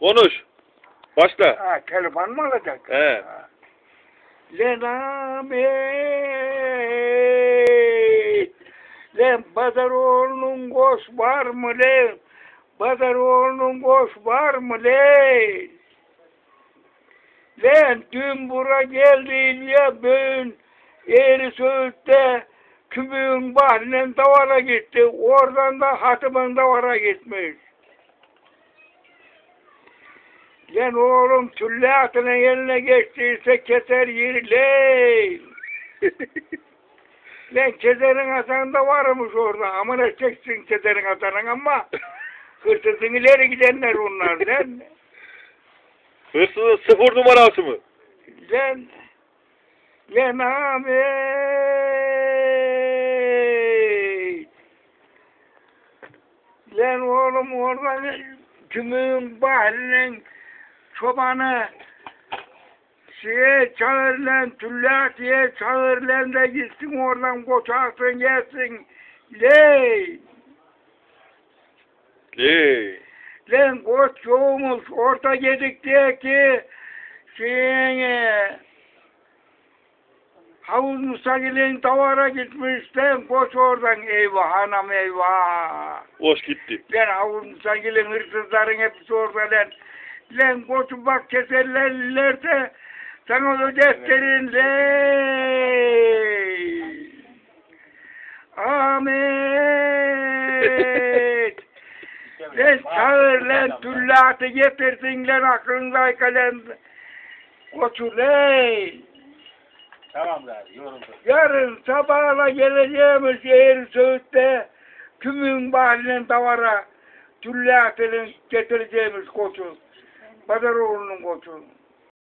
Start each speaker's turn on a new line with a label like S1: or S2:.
S1: Konuş. Başla.
S2: Ha, telefon mu alacak?
S1: He.
S2: Ha. Lenamit. Len Bazaroğlu'nun koş var mı len? Bazaroğlu'nun koş var mı len? Len dün bura geldi ya bugün Eğri Söğüt'te Kübüğün bahrinden davara gitti. Oradan da Hatım'ın davara gitmiş. Lan oğlum tüllatının eline geçtiyse keser yeri ley. Lan keserin atan da varmış orada. Amına çeksin keserin atanın ama hırsızın ileri gidenler onlar lan.
S1: Hırsızın sıfır numarası mı?
S2: Lan Lan Ahmet Lan oğlum oradan tümün bahrinin çobanı şeye çağır lan tüllatiye çağır lan da gitsin oradan koçarsın gelsin. Ley!
S1: Ley.
S2: lan koç yoğumuş orta gedik diye ki şeye Havuz Musagil'in tavara gitmiş. Lan koç oradan eyvah anam eyvah.
S1: Boş gitti.
S2: Lan Havuz Musagil'in hırsızların hepsi orada lan lan koçu bak keserlerlerse sen onu defterin ley Ahmet Lan çağır lan tüllatı getirsin lan aklındayken lan koçu ley
S3: Tamam.
S2: Yarın sabahla geleceğimiz şehir Söğüt'te tümün bahçenin davara tüllatının getireceğimiz koçu. 바다로 오르는 것처럼.